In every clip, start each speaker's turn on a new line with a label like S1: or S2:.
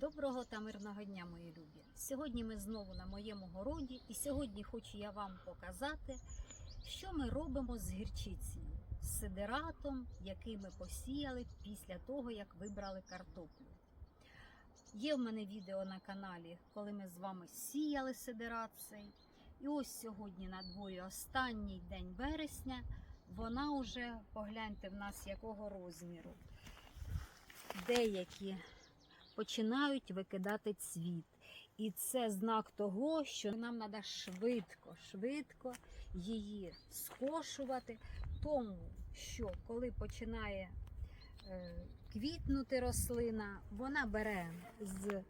S1: Доброго та мирного дня, мої любі! Сьогодні ми знову на моєму городі, і сьогодні хочу я вам показати, що ми робимо з гірчицею, з сидератом, який ми посіяли після того, як вибрали картоплю. Є в мене відео на каналі, коли ми з вами сіяли сидерат цей. І ось сьогодні на дворі останній день вересня. Вона вже, погляньте в нас якого розміру. Деякі починають викидати цвіт. І це знак того, що нам треба швидко, швидко її скошувати, тому що коли починає е, квітнути рослина, вона бере з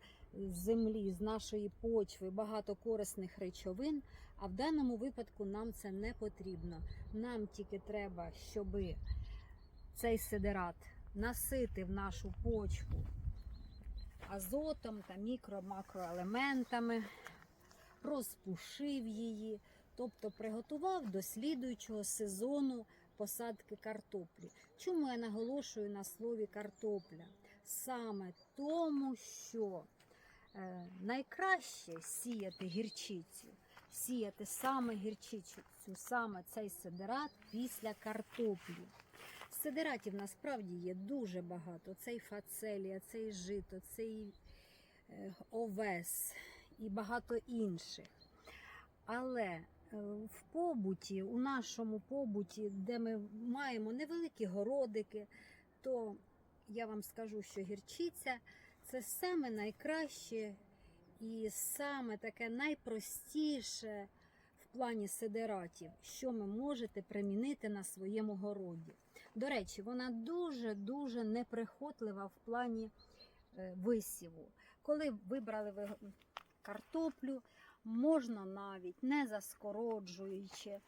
S1: землі, з нашої почви багато корисних речовин, а в даному випадку нам це не потрібно. Нам тільки треба, щоб цей сидерат насити в нашу почву азотом та мікро-макроелементами, розпушив її, тобто приготував до слідуючого сезону посадки картоплі. Чому я наголошую на слові картопля? Саме тому, що е, найкраще сіяти гірчицю, сіяти саме гірчицю, саме цей сидерат після картоплі. Сидератів насправді є дуже багато. Цей фацелія, цей жито, цей е, овес і багато інших. Але е, в побуті, у нашому побуті, де ми маємо невеликі городики, то я вам скажу, що гірчиця це саме найкраще і саме таке найпростіше в плані сидератів, що ви можете примінити на своєму городі. До речі, вона дуже-дуже неприхотлива в плані е, висіву. Коли вибрали ви картоплю, можна навіть не заскороджуючи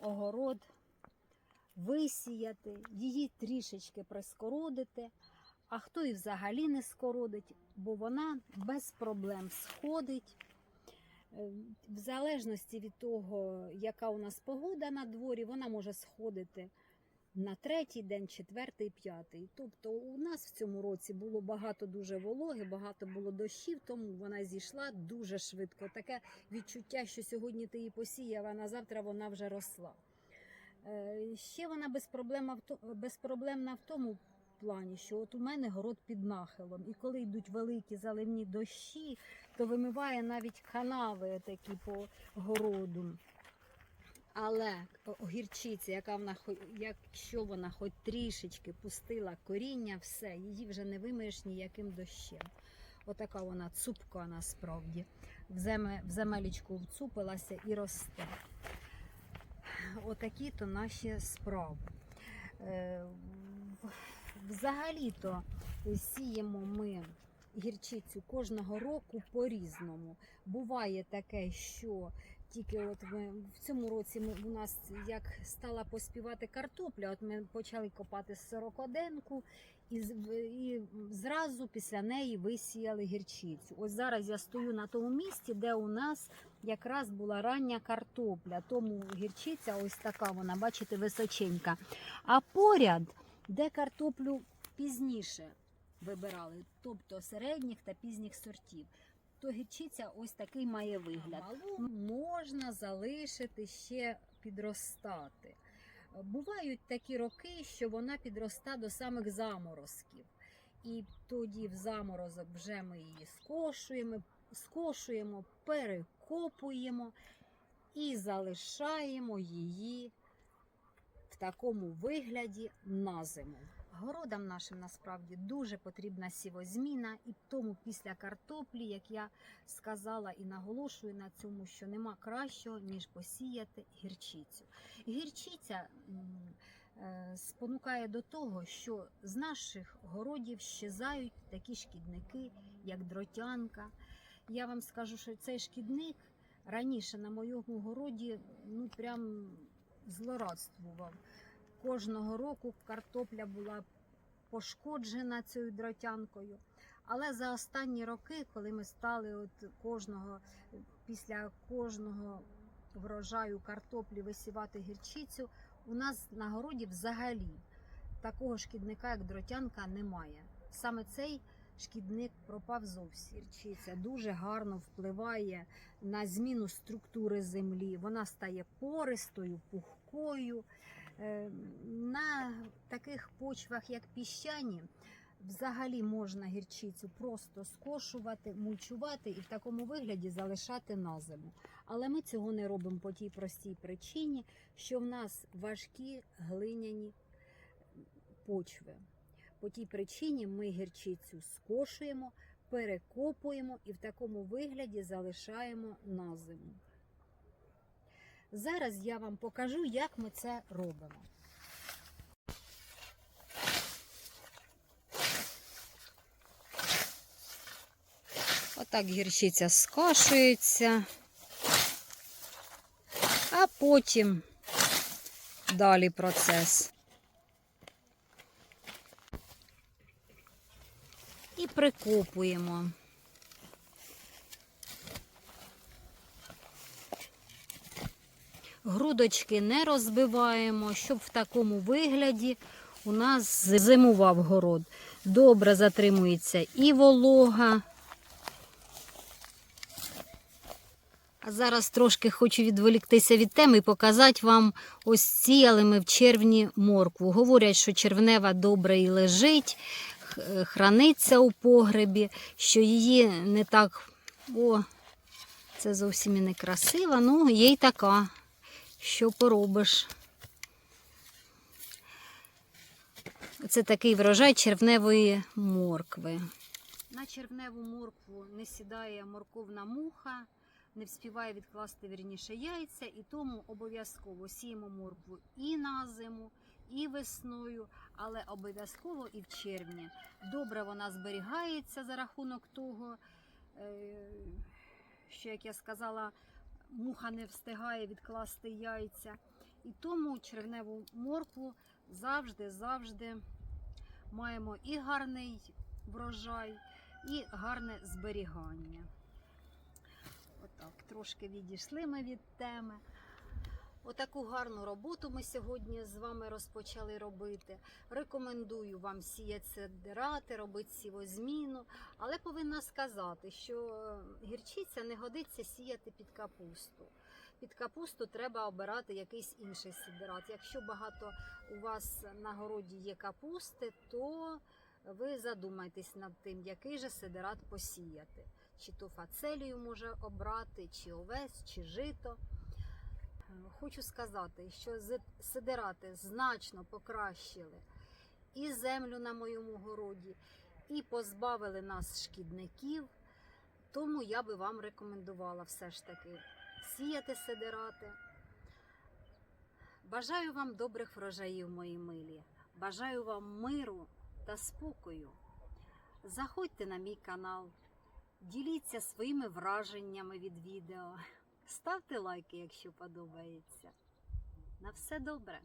S1: огород, висіяти, її трішечки прискородити, а хто і взагалі не скородить, бо вона без проблем сходить. Е, В залежності від того, яка у нас погода на дворі, вона може сходити на третій день, четвертий, п'ятий. Тобто у нас в цьому році було багато дуже вологи, багато було дощів, тому вона зійшла дуже швидко. Таке відчуття, що сьогодні ти її посіяв, а на завтра вона вже росла. Е, Ще вона безпроблемна в тому плані, що от у мене город під нахилом, і коли йдуть великі заливні дощі, то вимиває навіть канави такі по городу. Але огірчиця, яка вона якщо вона хоч трішечки пустила коріння, все, її вже не вимиєш ніяким дощем. Отака вона цупка насправді. В, земе, в земелічку вцупилася і росте. Отакі то наші справи. Е, Взагалі-то сіємо ми гірчицю кожного року по-різному. Буває таке, що тільки от ми в цьому році ми, у нас як стала поспівати картопля, от ми почали копати сорокоденку і, і зразу після неї висіяли гірчицю. Ось зараз я стою на тому місці, де у нас якраз була рання картопля. Тому гірчиця ось така вона, бачите, височенька. А поряд, де картоплю пізніше вибирали, тобто середніх та пізніх сортів то гірчиця ось такий має вигляд. Малу можна залишити ще підростати. Бувають такі роки, що вона підроста до самих заморозків. І тоді в заморозок вже ми її скошуємо, скошуємо, перекопуємо і залишаємо її в такому вигляді на зиму. Городам нашим насправді дуже потрібна сівозміна, і тому після картоплі, як я сказала і наголошую на цьому, що нема кращого, ніж посіяти гірчицю. Гірчиця е, спонукає до того, що з наших городів щезають такі шкідники, як дротянка. Я вам скажу, що цей шкідник раніше на моєму городі ну прям злорадствував. Кожного року картопля була пошкоджена цією дротянкою. Але за останні роки, коли ми стали от кожного після кожного врожаю картоплі висівати гірчицю, у нас на городі взагалі такого шкідника, як дротянка, немає. Саме цей шкідник пропав зовсім. Гірчиця дуже гарно впливає на зміну структури землі. Вона стає пористою, пухкою. Е, На таких почвах, як піщані, взагалі можна гірчицю просто скошувати, мульчувати і в такому вигляді залишати на зиму. Але ми цього не робимо по тій простій причині, що в нас важкі глиняні почви. По тій причині ми гірчицю скошуємо, перекопуємо і в такому вигляді залишаємо на зиму. Зараз я вам покажу, як ми це робимо. Отак гірчиця скашується, а потім далі процес. І прикопуємо. Грудочки не розбиваємо, щоб в такому вигляді у нас зимував город. Добре затримується і волога. А зараз трошки хочу відволіктися від теми і показати вам ось сіяли ми в червні моркву. Говорять, що червнева добре і лежить, храниться у погребі, що її не так. О, це зовсім і не красиво, ну є й така. Що поробиш? Це такий врожай червневої моркви. На червневу моркву не сідає морковна муха, не вспіває відкласти вірніше яйця, і тому обов'язково сіємо моркву і на зиму, і весною, але обов'язково і в червні. Добре вона зберігається за рахунок того, е, що, як я сказала, муха не встигає відкласти яйця. І тому червневу моркву завжди, завжди маємо і гарний врожай, і гарне зберігання. Отак, трошки відійшли ми від теми. Отаку гарну роботу ми сьогодні з вами розпочали робити. Рекомендую вам сіяти сидирати, робити сівозміну, але повинна сказати, що е, гірчиця не годиться сіяти під капусту. Під капусту треба обирати якийсь інший сидират. Якщо багато у вас на городі є капусти, то ви задумайтесь над тим, який же сидират посіяти. Чи то фацелію може обрати, чи овець, чи жито. Хочу сказати, що сидирати значно покращили і землю на моєму городі, і позбавили нас шкідників. Тому я би вам рекомендувала все ж таки сіяти сидирати. Бажаю вам добрих врожаїв, мої милі. Бажаю вам миру та спокою. Заходьте на мій канал, діліться своїми враженнями від відео. Ставте лайки, якщо подобається. На все добре!